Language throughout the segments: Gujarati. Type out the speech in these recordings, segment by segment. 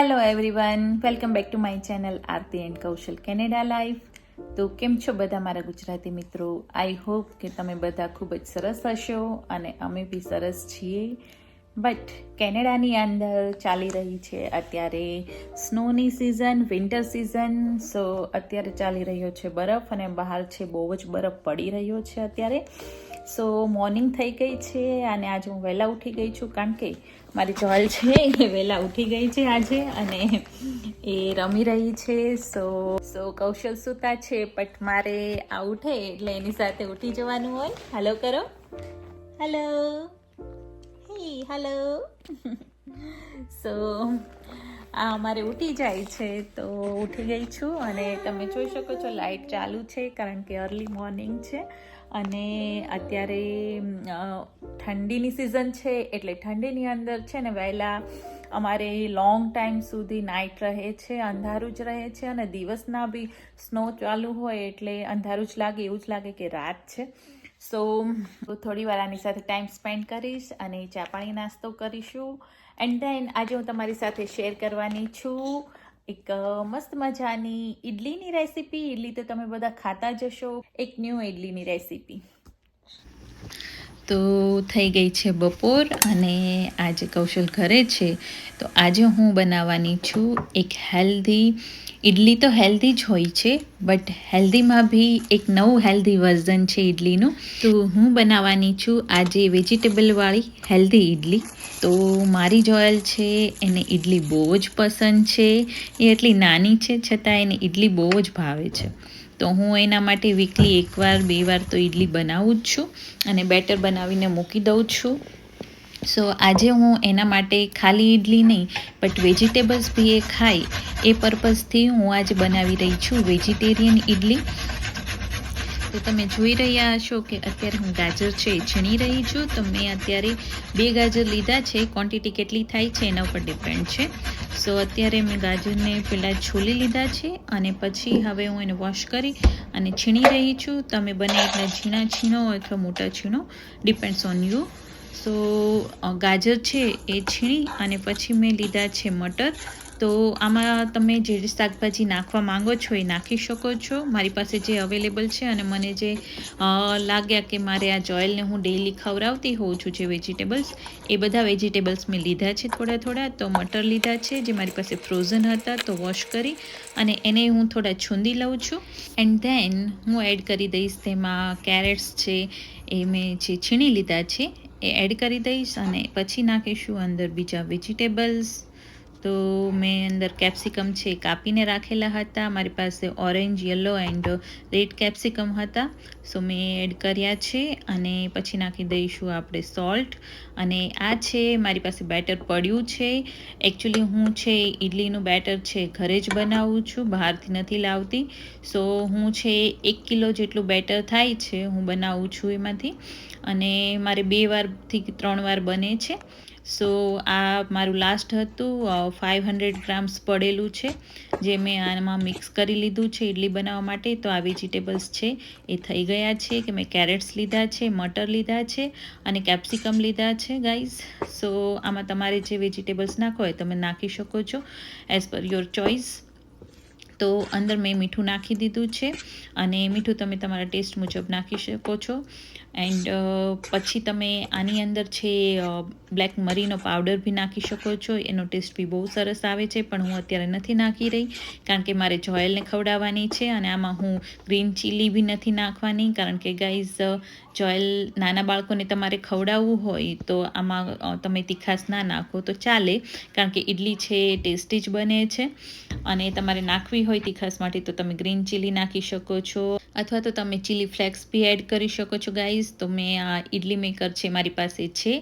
Hello everyone welcome back to my channel Aarti and Kaushal Canada life તો કેમ છો બધા મારા ગુજરાતી મિત્રો? આઈ હોપ કે તમે બધા ખૂબ જ સરસ હશો અને અમે બી સરસ છીએ. બટ કેનેડાની અંદર ચાલી રહી છે અત્યારે સ્નોની સિઝન વિન્ટર સિઝન સો અત્યારે ચાલી રહ્યો છે બરફ અને બહાર છે બહુ જ બરફ પડી રહ્યો છે અત્યારે. સો મોર્નિંગ થઈ ગઈ છે અને આજે હું વહેલા ઉઠી ગઈ છું કારણ કે મારી ચોલ છે એ વહેલા ઉઠી ગઈ છે આજે અને એ રમી રહી છે. સો સો કૌશલ સુતા છે બટ મારે આ ઉઠે એટલે એની સાથે ઉઠી જવાનું હોય. હાલો કરો. હાલો હે હાલો સો આ અમારે ઉઠી જાય છે તો ઉઠી ગઈ છું અને તમે જોઈ શકો છો લાઇટ ચાલુ છે કારણ કે અર્લી મોર્નિંગ છે. અને અત્યારે ઠંડીની સિઝન છે એટલે ઠંડીની અંદર છે ને વહેલા અમારે લોંગ ટાઈમ સુધી નાઇટ રહે છે, અંધારું જ રહે છે અને દિવસના બી સ્નો ચાલુ હોય એટલે અંધારું જ લાગે, એવું જ લાગે કે રાત છે. સો થોડી વાર આની સાથે ટાઈમ સ્પેન્ડ કરીશ અને ચા પાણી નાસ્તો કરીશું. એન્ડ ધેન આજે હું તમારી સાથે શેર કરવાની છું. એક મસ્ત મજાની ઇડલીની રેસીપી. ઈડલી તો તમે બધા ખાતા જશો એક ન્યૂ ઈડલીની રેસીપી. તો થઈ ગઈ છે બપોર અને આજે કૌશલ ઘરે છે. તો આજે હું બનાવવાની છું એક હેલ્ધી ઇડલી તો હેલ્ધી જ હોય છે, બટ હેલ્ધીમાં બી એક નવું હેલ્ધી વર્ઝન છે ઇડલીનું તો હું બનાવવાની છું આજે વેજીટેબલવાળી હેલ્ધી ઇડલી તો મારી જોયલ છે, એને ઇડલી બહુ જ પસંદ છે, એ એટલી નાની છે છતાં એને ઇડલી બહુ જ ભાવે છે. તો હું એના માટે વીકલી એકવાર, બે વાર તો ઇડલી બનાવું જ છું અને બેટર બનાવીને મૂકી દઉં છું. સો આજે હું એના માટે ખાલી ઇડલી નહીં બટ વેજીટેબલ્સ બી એ ખાય. એ પર્પઝથી હું આજે બનાવી રહી છું વેજીટેરિયન ઇડલી તો તમે જોઈ રહ્યા હશો કે અત્યારે હું ગાજર છે છીણી રહી છું. તો મેં અત્યારે બે ગાજર લીધા છે. ક્વોન્ટિટી કેટલી થાય છે એના ઉપર ડિપેન્ડ છે. સો અત્યારે મેં ગાજરને પહેલાં છોલી લીધા છે અને પછી હવે હું એને વોશ કરી અને છીણી રહી છું. તમે બને એટલા ઝીણા છીણો અથવા મોટા છીણો ડિપેન્ડ્સ ઓન યુ સો ગાજર છે એ છીણી અને પછી મેં લીધા છે મટર. તો આમાં તમે જે શાકભાજી નાખવા માંગો છો એ નાખી શકો છો. મારી પાસે જે અવેલેબલ છે અને મને જે લાગ્યા કે મારે આ જોઈલને હું ડેઈલી ખવડાવતી હોઉં છું જે વેજીટેબલ્સ એ બધા વેજીટેબલ્સ મેં લીધા છે થોડા થોડા. તો મટર લીધા છે જે મારી પાસે ફ્રોઝન હતા તો વોશ કરી અને એને હું થોડા છૂંદી લઉં છું. એન્ડ ધેન હું એડ કરી દઈશ તેમાં કેરેટ્સ છે, એ મેં જે છીણી લીધા છે, એ એડ કરી દઈશ અને પછી નાખીશું અંદર બીજા વેજીટેબલ્સ તો મેં અંદર કેપ્સિકમ છે કાપીને રાખેલા હતા. મારી પાસે orange, yellow and red capsicum હતા. સો મેં એડ કર્યા છે અને પછી નાખી દઈશું આપણે સોલ્ટ. અને આ છે, મારી પાસે બેટર પડ્યું છે. એકચ્યુઅલી હું છે ઇડલીનું બેટર છે ઘરે જ બનાવું છું, બહારથી નથી લાવતી. સો હું છે એક કિલો જેટલું બેટર થાય છે હું બનાવું છું એમાંથી. અને મારે બે વારથી ત્રણ વાર બને છે. સો આ મારું લાસ્ટ હતું ફાઇવ હંડ્રેડ ગ્રામ્સ પડેલું છે, જે મેં આમાં મિક્સ કરી લીધું છે ઇડલી બનાવવા માટે. તો આ વેજીટેબલ્સ છે, એ થઈ ગયા છે કે મેં કેરેટ્સ લીધા છે, મટર લીધા છે અને કેપ્સિકમ લીધા છે ગાઈઝ સો આમાં તમારે જે વેજીટેબલ્સ નાખો હોય તમે નાખી શકો છો એઝ પર યોર ચોઇસ તો અંદર મેં મીઠું નાખી દીધું છે અને મીઠું તમે તમારા ટેસ્ટ મુજબ નાખી શકો છો. એન્ડ પછી તમે આની અંદર છે બ્લેક મરીનો પાવડર બી નાખી શકો છો. એનો ટેસ્ટ બી બહુ સરસ આવે છે, પણ હું અત્યારે નથી નાખી રહી, કારણ કે મારે જોયલને ખવડાવવાની છે અને આમાં હું ગ્રીન ચીલી બી નથી નાખવાની, કારણ કે ગાઈઝ જોયલ નાના બાળકોને તમારે ખવડાવવું હોય તો આમાં તમે તીખાશ ના નાખો તો ચાલે, કારણ કે ઇડલી છે એ ટેસ્ટી જ બને છે. અને તમારે નાખવી હોય તીખાશ માટે તો તમે ગ્રીન ચીલી નાખી શકો છો. અથવા તો તમે ચીલી ફ્લેક્સ બી એડ કરી શકો છો ગાઈઝ તો મેં આ ઇડલી મેકર છે મારી પાસે છે.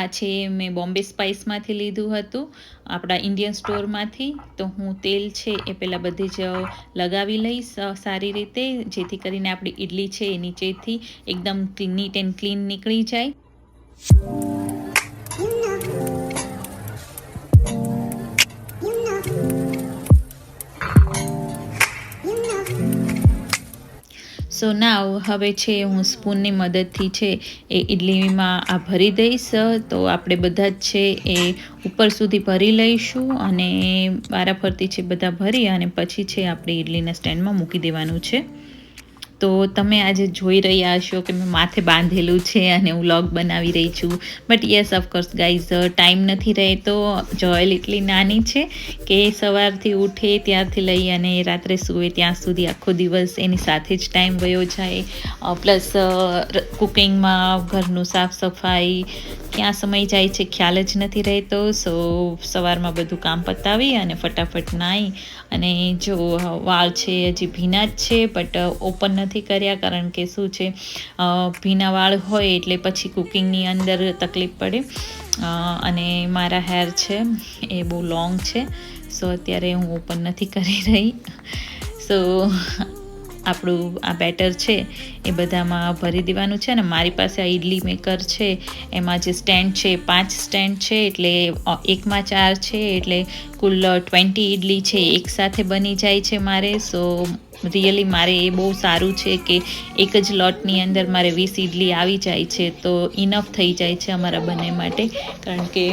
આ છે મેં બોમ્બે સ્પાઇસમાંથી લીધું હતું, આપણા ઇન્ડિયન સ્ટોરમાંથી તો હું તેલ છે એ પહેલાં બધી જ લગાવી લઈશ સારી રીતે. જેથી કરીને આપણી ઇડલી છે એ નીચેથી એકદમ નીટ એન્ડ ક્લીન નીકળી જાય. સો નાવ હવે છે હું સ્પૂનની મદદથી છે એ ઇડલીમાં આ ભરી દઈશ. તો આપણે બધા જ છે એ ઉપર સુધી ભરી લઈશું અને વારાફરતી છે બધા ભરી અને પછી છે આપણે ઇડલીના સ્ટેન્ડમાં મૂકી દેવાનું છે. તો તમે આજે જોઈ રહ્યા હશો કે મેં માથે બાંધેલું છે અને હું વ્લોગ બનાવી રહી છું. But yes of course guys time નથી રહેતો. જોયલ એટલી નાની છે કે સવારથી ઉઠે ત્યારથી લઈ અને રાત્રે સૂવે ત્યાં સુધી આખો દિવસ એની સાથે જ ટાઈમ વયો જાય. પ્લસ કુકિંગમાં ઘરનું સાફ સફાઈ, ક્યાં સમય જાય છે ખ્યાલ જ નથી રહેતો. સો સવારમાં બધું કામ પતાવી અને ફટાફટ નાહી અને જો વાળ છે, હજી ભીના જ છે બટ ઓપન નથી કર્યા કારણ કે શું છે ભીના વાળ હોય એટલે પછી કુકિંગની અંદર તકલીફ પડે. અને મારા હેર છે એ બહુ લોંગ છે, સો અત્યારે હું ઓપન નથી કરી રહી. સો આપણું આ બેટર છે, એ બધામાં ભરી દેવાનું છે અને મારી પાસે આ ઇડલી મેકર છે, એમાં જે સ્ટેન્ડ છે પાંચ સ્ટેન્ડ છે, એટલે એકમાં ચાર છે, એટલે કુલ ટ્વેન્ટી ઇડલી છે, એક સાથે બની જાય છે મારે. સો રિયલી મારે એ બહુ સારું છે કે એક જ લોટની અંદર મારે વીસ ઇડલી આવી જાય છે, તો ઇનફ થઈ જાય છે અમારા બંને માટે. કારણ કે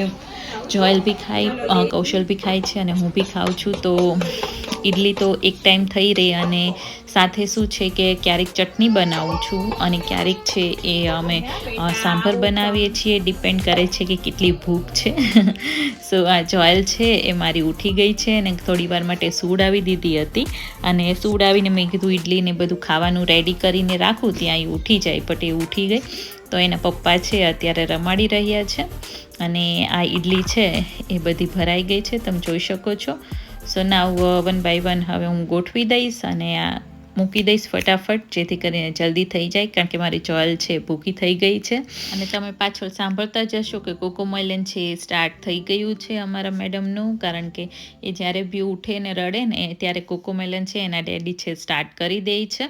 જોયલ બી ખાય કૌશલ બી ખાય છે અને હું બી ખાઉં છું, તો ઇડલી તો એક ટાઈમ થઈ રહી અને સાથે શું છે કે ક્યારેક ચટણી બનાવું છું અને ક્યારેક છે એ અમે સાંભર બનાવીએ છીએ. ડિપેન્ડ કરે છે કે કેટલી ભૂખ છે. સો આ જોયલ છે, એ મારી ઉઠી ગઈ છે અને થોડી વાર માટે સૂડ આવી દીધી હતી. અને સૂડ આવીને મેં કીધું ઇડલીને બધું ખાવાનું રેડી કરીને રાખું, ત્યાં એ ઉઠી જાય બટ એ ઉઠી ગઈ. તો એના પપ્પા છે, અત્યારે રમાડી રહ્યા છે. અને આ ઇડલી છે, એ બધી ભરાઈ ગઈ છે, તમે જોઈ શકો છો. So now one by one હવે હું ગોઠવી દઈશ અને આ મૂકી દઈશ ફટાફટ, જેથી કરીને જલ્દી થઈ જાય, કારણ કે મારી ચોલ છે ભૂકી થઈ ગઈ છે. અને તમે પાછળ સાંભળતા જશો કે કોકોમોયલન છે, એ સ્ટાર્ટ થઈ ગયું છે અમારા મેડમનું, કારણ કે એ જ્યારે બી ઉઠે ને રડે ને, ત્યારે કોકોમેલન છે, એના ડેડી છે સ્ટાર્ટ કરી દે છે.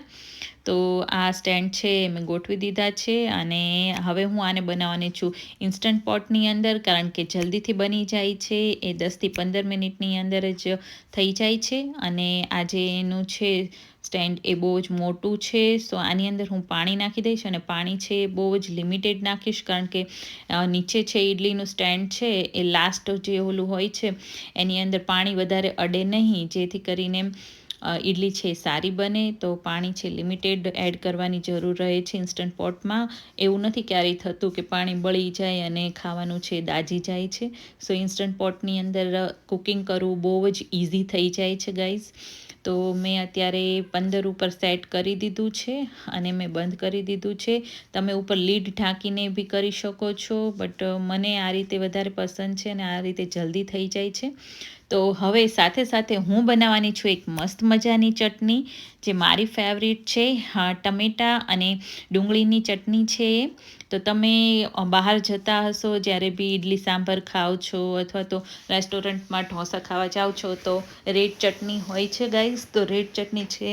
તો આ સ્ટેન્ડ છે એ મેં ગોઠવી દીધા છે, અને હવે હું આને બનાવવાની છું ઇન્સ્ટન્ટ પોટની અંદર, કારણ કે જલ્દીથી બની જાય છે, એ દસથી પંદર મિનિટની અંદર જ થઈ જાય છે. અને આજે એનું છે સ્ટેન્ડ એ બહુ જ મોટું છે. સો આની અંદર હું પાણી નાખી દઈશ અને પાણી છે એ બહુ જ લિમિટેડ નાખીશ કારણ કે નીચે છે ઇડલીનું સ્ટેન્ડ છે એ લાસ્ટ જે ઓલું હોય છે એની અંદર પાણી વધારે અડે નહીં. જેથી કરીને ઇડલી છે સારી બને. તો પાણી છે લિમિટેડ એડ કરવાની જરૂર રહે છે ઇન્સ્ટન્ટ પોટમાં. એવું નથી ક્યારેય થતું કે પાણી બળી જાય અને ખાવાનું છે દાજી જાય છે. સો ઇન્સ્ટન્ટ પોટની અંદર કુકિંગ કરવું બહુ જ ઇઝી થઈ જાય છે ગાઈઝ. તો મેં અત્યારે પંદર ઉપર સેટ કરી દીધું છે અને મેં બંધ કરી દીધું છે. તમે ઉપર લીડ ઢાંકીને બી કરી શકો છો, બટ મને આ રીતે વધારે પસંદ છે અને આ રીતે જલ્દી થઈ જાય છે. તો હવે સાથે સાથે હું બનાવવાની છું એક મસ્ત મજાની ચટણી, જે મારી ફેવરિટ છે. હા, ટમેટાં અને ડુંગળીની ચટણી છે તો તમે બહાર જતા હશો, જ્યારે બી ઇડલી સાંભર ખાઓ છો અથવા તો રેસ્ટોરન્ટમાં ઢોસા ખાવા જાઓ છો, તો રેડ ચટણી હોય છે ગાઈઝ તો રેડ ચટણી છે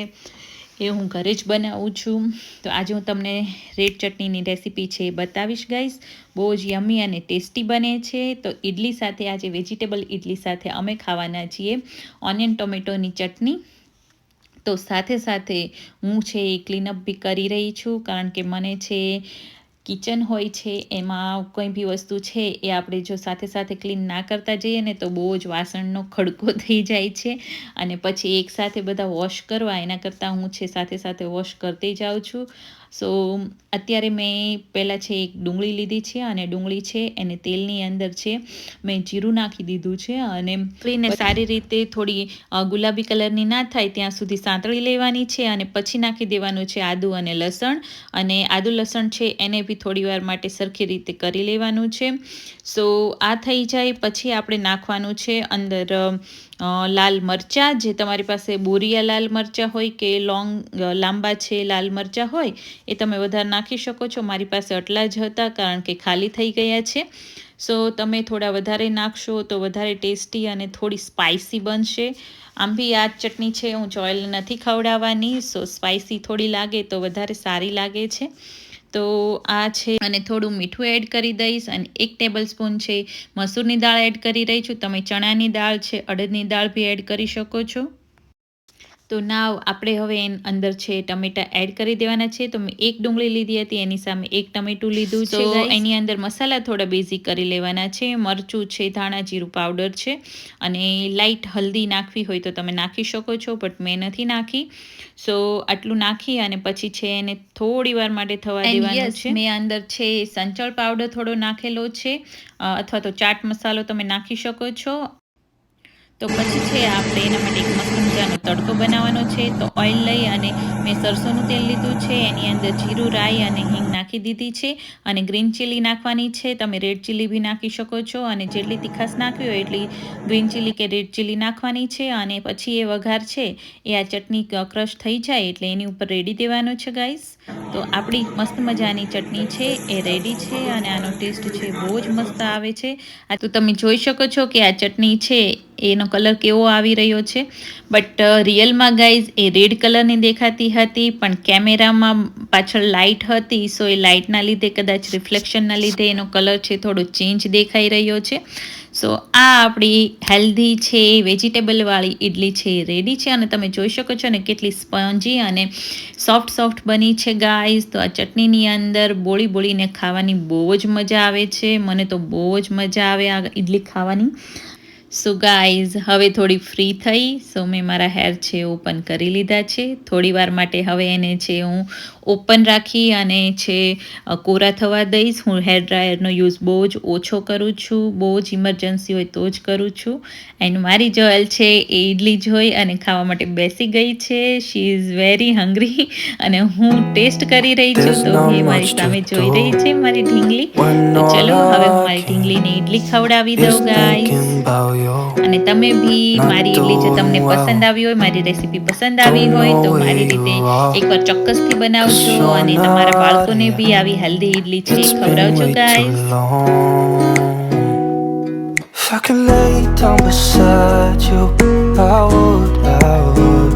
એ હું ઘરે જ બનાવું છું. તો આજે હું તમને રેડ ચટણીની રેસીપી છે એ બતાવીશ ગાઈશ બહુ જ યમી અને ટેસ્ટી બને છે. તો ઇડલી સાથે આજે વેજીટેબલ ઇડલી સાથે અમે ખાવાના છીએ ઓનિયન ટોમેટોની ચટણી. તો સાથે સાથે હું છે એ ક્લીનઅપ બી કરી રહી છું. કારણ કે મને છે કિચન હોય છે, એમાં કોઈ બી વસ્તુ છે, એ આપણે જો સાથે સાથે ક્લીન ના કરતા જઈએ ને તો બહુ જ વાસણનો ખડકો થઈ જાય છે. અને પછી એકસાથે બધા વોશ કરવા, એના કરતાં હું છે સાથે સાથે વોશ કરતી જાઉં છું. સો અત્યારે મેં પહેલાં છે એક ડુંગળી લીધી છે અને ડુંગળી છે એને તેલની અંદર છે મેં જીરું નાખી દીધું છે અને ડુંગળીને સારી રીતે થોડી ગુલાબી કલરની ના થાય ત્યાં સુધી સાંતળી લેવાની છે અને પછી નાખી દેવાનું છે આદું અને લસણ. અને આદુ લસણ છે એને બી થોડી વાર માટે સરખી રીતે કરી લેવાનું છે. સો આ થઈ જાય. પછી આપણે નાખવાનું છે અંદર લાલ મરચાં, જે તમારી પાસે બોરિયા લાલ મરચાં હોય કે લોંગ લાંબા છે લાલ મરચાં હોય, એ તમે વધારે નાખી શકો છો. મારી પાસે આટલા જ હતા કારણ કે ખાલી થઈ ગયા છે. સો, તમે થોડા વધારે નાખશો તો વધારે ટેસ્ટી અને થોડી સ્પાઇસી બનશે. આમ બી આ ચટણી છે, હું ચોઇલ નથી ખવડાવવાની. સો, સ્પાઇસી થોડી લાગે તો વધારે સારી લાગે છે. તો આ છે. અને થોડું મીઠું એડ કરી દઈશ અને એક ટેબલ સ્પૂન છે. મસૂરની દાળ એડ કરી રહી છું. તમે ચણાની દાળ છે, અડદની દાળ બી એડ કરી શકો છો. તો નાવ આપણે હવે એન અંદર છે ટમેટા એડ કરી દેવાના છે. તો મેં એક ડુંગળી લીધી હતી એની સામે એક ટમેટું લીધું છે તો એની અંદર મસાલા થોડા બેઝિક કરી લેવાના છે. મરચું છે ધાણા જીરું પાવડર છે અને લાઇટ હલ્દી નાખવી હોય તો તમે નાખી શકો છો બટ મેં નથી નાખી. સો આટલું નાખી અને પછી છે એને થોડી વાર માટે થવા દેવાનું છે. મેં અંદર છે સંચળ પાવડર થોડો નાખેલો છે. અથવા તો ચાટ મસાલો તમે નાખી શકો છો. તો પછી છે આપણે એના માટે એક મસ્ત મજાનો તડકો બનાવવાનો છે. તો ઓઇલ લઈ અને મેં સરસોનું તેલ લીધું છે, એની અંદર જીરું, રાઈ અને હિંગ નાખી દીધી છે અને ગ્રીન ચીલી નાખવાની છે. તમે રેડ ચીલી બી નાખી શકો છો અને જેટલી તીખાશ નાખવી હોય એટલી ગ્રીન ચીલી કે રેડ ચીલી નાખવાની છે અને પછી એ વઘાર છે એ આ ચટણી ક્રશ થઈ જાય એટલે એની ઉપર રેડી દેવાનો છે ગાઈસ. તો આપણી મસ્ત મજાની ચટણી છે, એ રેડી છે અને આનો ટેસ્ટ છે બહુ જ મસ્ત આવે છે. આ તો તમે જોઈ શકો છો કે આ ચટણી છે, એનો કલર કેવો આવી રહ્યો છે. બટ રિયલમાં ગાઈઝ એ રેડ કલરની દેખાતી હતી, પણ કેમેરામાં પાછળ લાઇટ હતી, સો એ લાઇટના લીધે કદાચ રિફ્લેક્શનના લીધે એનો કલર છે થોડો ચેન્જ દેખાઈ રહ્યો છે. સો આ આપણી હેલ્ધી છે, વેજીટેબલવાળી ઇડલી છે, એ રેડી છે અને તમે જોઈ શકો છો ને કેટલી સ્પંજી અને સોફ્ટ સોફ્ટ બની છે ગાઈઝ તો આ ચટણીની અંદર બોળી બોળીને ખાવાની બહુ જ મજા આવે છે. મને તો બહુ જ મજા આવે આ ઇડલી ખાવાની. સો ગાઈઝ હવે થોડી ફ્રી થઈ સો મેં મારા હેર છે ઓપન કરી લીધા છે. થોડી વાર માટે હવે એને છે હું ઓપન રાખી અને છે કોરા થવા દઈશ. હું હેર ડ્રાયરનો યુઝ બહુ જ ઓછો કરું છું બહુ જ ઇમરજન્સી હોય તો જ કરું છું. એન્ડ મારી જોયલ છે એ ઇડલી જોઈ અને ખાવા માટે બેસી ગઈ છે. શી ઇઝ વેરી હંગ્રી અને હું ટેસ્ટ કરી રહી છું તો એ મારી સામે જોઈ રહી છે મારી ઢીંગલી. તો ચલો હવે હું મારી ઢીંગલીને ઇડલી ખવડાવી દઉં you. અને તમે બી મારી ઇડલી જો તમને પસંદ આવી હોય મારી રેસીપી પસંદ આવી હોય તો મારી રીતે એકવાર ચોક્કસથી બનાવજો. Cause અને you're તમારા not બાળકોને here. બી આવી હેલ્ધી ઇડલી છે એ It's been ખવડાવજો way guys too long. If I could lay down beside you, I would, I would.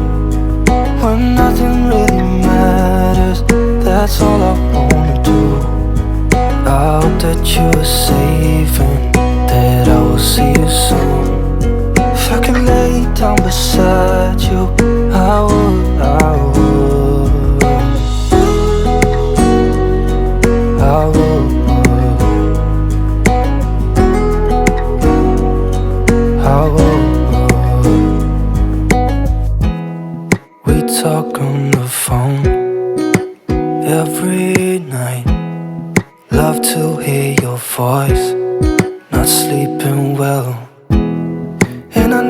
When nothing really matters, that's all I wanna do. I hope that you are safe and that I will see you soon. If I could lay down beside you,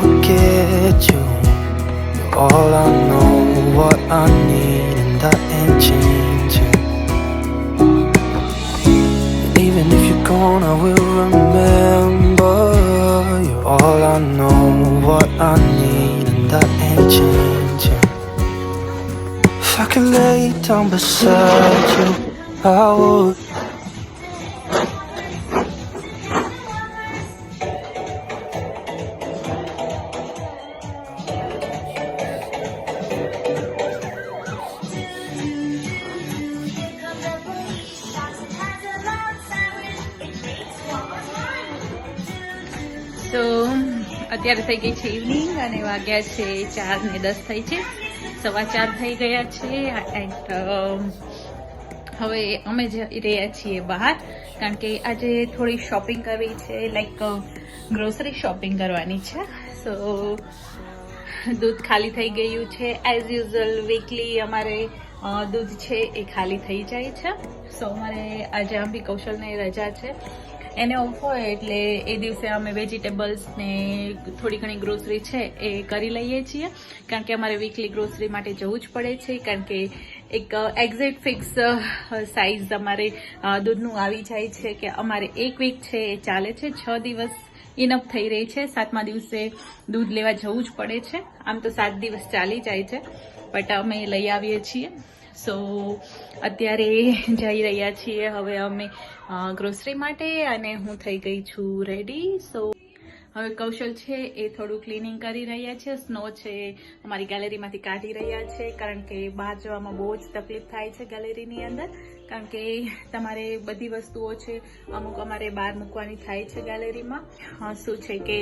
forget you. You're all I know, what I need, and I ain't changing. Even if you're gone, I will remember. You're all I know, what I need, and I ain't changing. If I could lay down beside you, I would. તો અત્યારે થઈ ગઈ છે ઇવનિંગ અને વાગ્યા છે ચાર ને દસ થઈ છે. સવા ચાર થઈ ગયા છે એન્ડ હવે અમે જઈ રહ્યા છીએ બહાર કારણ કે આજે થોડી શોપિંગ કરવી છે લાઈક ગ્રોસરી શોપિંગ કરવાની છે. સો દૂધ ખાલી થઈ ગયું છે. એઝ યુઝલ વીકલી અમારે દૂધ છે એ ખાલી થઈ જાય છે. સો અમારે આજે આમ બી કૌશલને રજા છે. એને ઓફ હોય એટલે એ દિવસે અમે વેજીટેબલ્સ ને થોડી ઘણી ગ્રોસરી છે એ કરી લઈએ છીએ. કારણ કે અમારે વીકલી ગ્રોસરી માટે જવું જ પડે છે. કારણ કે એક એક્ઝેક્ટ ફિક્સ સાઇઝ અમારે દૂધનું આવી જાય છે કે અમારે એક વીક છે, એ ચાલે છે. છ દિવસ ઇનફ થઈ રહી છે. સાતમા દિવસે દૂધ લેવા જવું જ પડે છે. આમ તો સાત દિવસ ચાલી જાય છે બટ અમે લઈ આવીએ છીએ. સો અત્યારે જઈ રહ્યા છીએ. હવે અમે ગ્રોસરી માટે અને હું થઈ ગઈ છું રેડી સો હવે કૌશલ છે એ થોડું ક્લિનિંગ કરી રહ્યા છે. સ્નો છે અમારી ગેલેરીમાંથી કાઢી રહ્યા છે. કારણ કે બહાર જવામાં બહુ જ તકલીફ થાય છે ગેલેરીની અંદર. કારણ કે તમારે બધી વસ્તુઓ છે, અમુક અમારે બહાર મૂકવાની થાય છે ગેલેરીમાં શું છે કે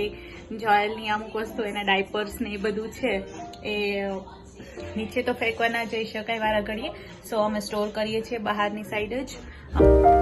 જોયલની અમુક વસ્તુ, એના ડાયપર્સ ને એ બધું છે, એ નીચે તો ફેંકવા ના જઈ શકાય વારા ઘડીએ. સો અમે સ્ટોર કરીએ છીએ બહારની સાઈડ જ.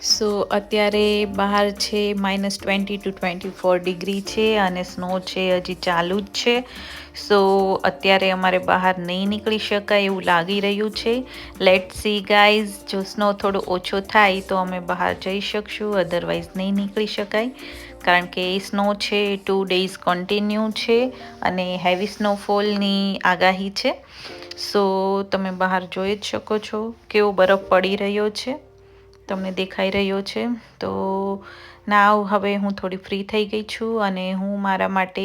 so અત્યારે બહાર છે minus twenty two twenty four degree છે અને સ્નો છે, હજી ચાલુ જ છે. સો અત્યારે અમારે બહાર નહીં નીકળી શકાય એવું લાગી રહ્યું છે. લેટ સી ગાઈઝ જો સ્નો થોડો ઓછો થાય તો અમે બહાર જઈ શકશું અધરવાઇઝ નહીં નીકળી શકાય. કારણ કે સ્નો છે ટુ ડેઝ કન્ટિન્યુ છે અને હેવી સ્નોફોલની આગાહી છે. સો તમે બહાર જોઈ જ શકો છો, કેવો બરફ પડી રહ્યો છે. તમને દેખાઈ રહ્યો છે. તો નાવ હવે હું થોડી ફ્રી થઈ ગઈ છું અને હું મારા માટે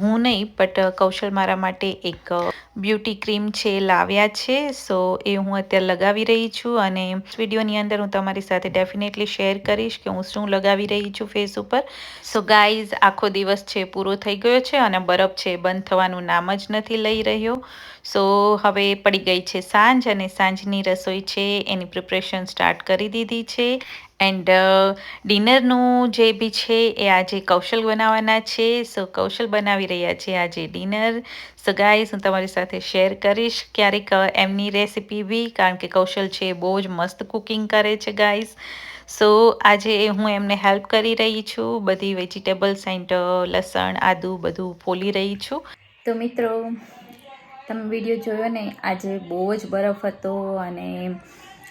હું નહીં બટ કૌશલ મારા માટે એક બ્યુટી ક્રીમ છે લાવ્યા છે. સો એ હું અત્યારે લગાવી રહી છું અને વિડીયોની અંદર હું તમારી સાથે ડેફિનેટલી શેર કરીશ કે હું શું લગાવી રહી છું ફેસ ઉપર. સો ગાઈઝ આખો દિવસ છે પૂરો થઈ ગયો છે અને બરફ છે, બંધ થવાનું નામ જ નથી લઈ રહ્યો. સો હવે પડી ગઈ છે સાંજ અને સાંજની રસોઈ છે, એની પ્રિપરેશન સ્ટાર્ટ કરી દીધી છે. એન્ડ ડિનરનું જે બી છે એ આજે કૌશલ બનાવવાના છે. સો, કૌશલ બનાવી રહ્યા છે આજે ડિનર. સો, ગાઈસ, હું તમારી સાથે શેર કરીશ ક્યારેક એમની રેસીપી બી, કારણ કે કૌશલ છે બહુ જ મસ્ત કુકિંગ કરે છે, ગાઈસ. સો, આજે હું એમને હેલ્પ કરી રહી છું. બધી વેજીટેબલ્સ એન્ડ લસણ, આદુ બધું ફોલી રહી છું. તો મિત્રો, તમે વીડિયો જોયો ને, આજે બહુ જ બરફ હતો અને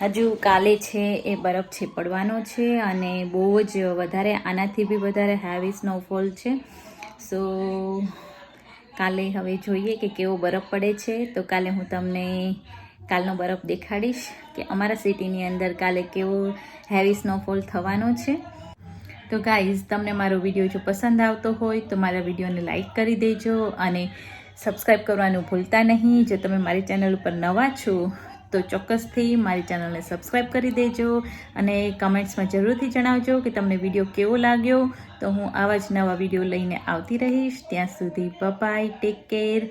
હજુ કાલે છે એ બરફ છે પડવાનો છે અને બહુ જ વધારે, આનાથી બી વધારે હેવી સ્નોફોલ છે. સો કાલે હવે જોઈએ કે કેવો બરફ પડે છે. તો કાલે હું તમને કાલનો બરફ દેખાડીશ કે અમારા સિટીની અંદર કાલે કેવો હેવી સ્નોફોલ થવાનો છે. તો ગાઈઝ તમને મારો વીડિયો જો પસંદ આવતો હોય તો મારા વિડીયોને લાઈક કરી દેજો અને સબસ્ક્રાઈબ કરવાનું ભૂલતા નહીં. જો તમે મારી ચેનલ ઉપર નવા છો તો ચોક્કસથી મારી ચેનલને સબસ્ક્રાઈબ કરી દેજો અને કમેન્ટ્સમાં જરૂરથી જણાવજો કે તમને વીડિયો કેવો લાગ્યો. તો હું આવા જ નવા વીડિયો લઈને આવતી રહીશ. ત્યાં સુધી બાય ટેક કેર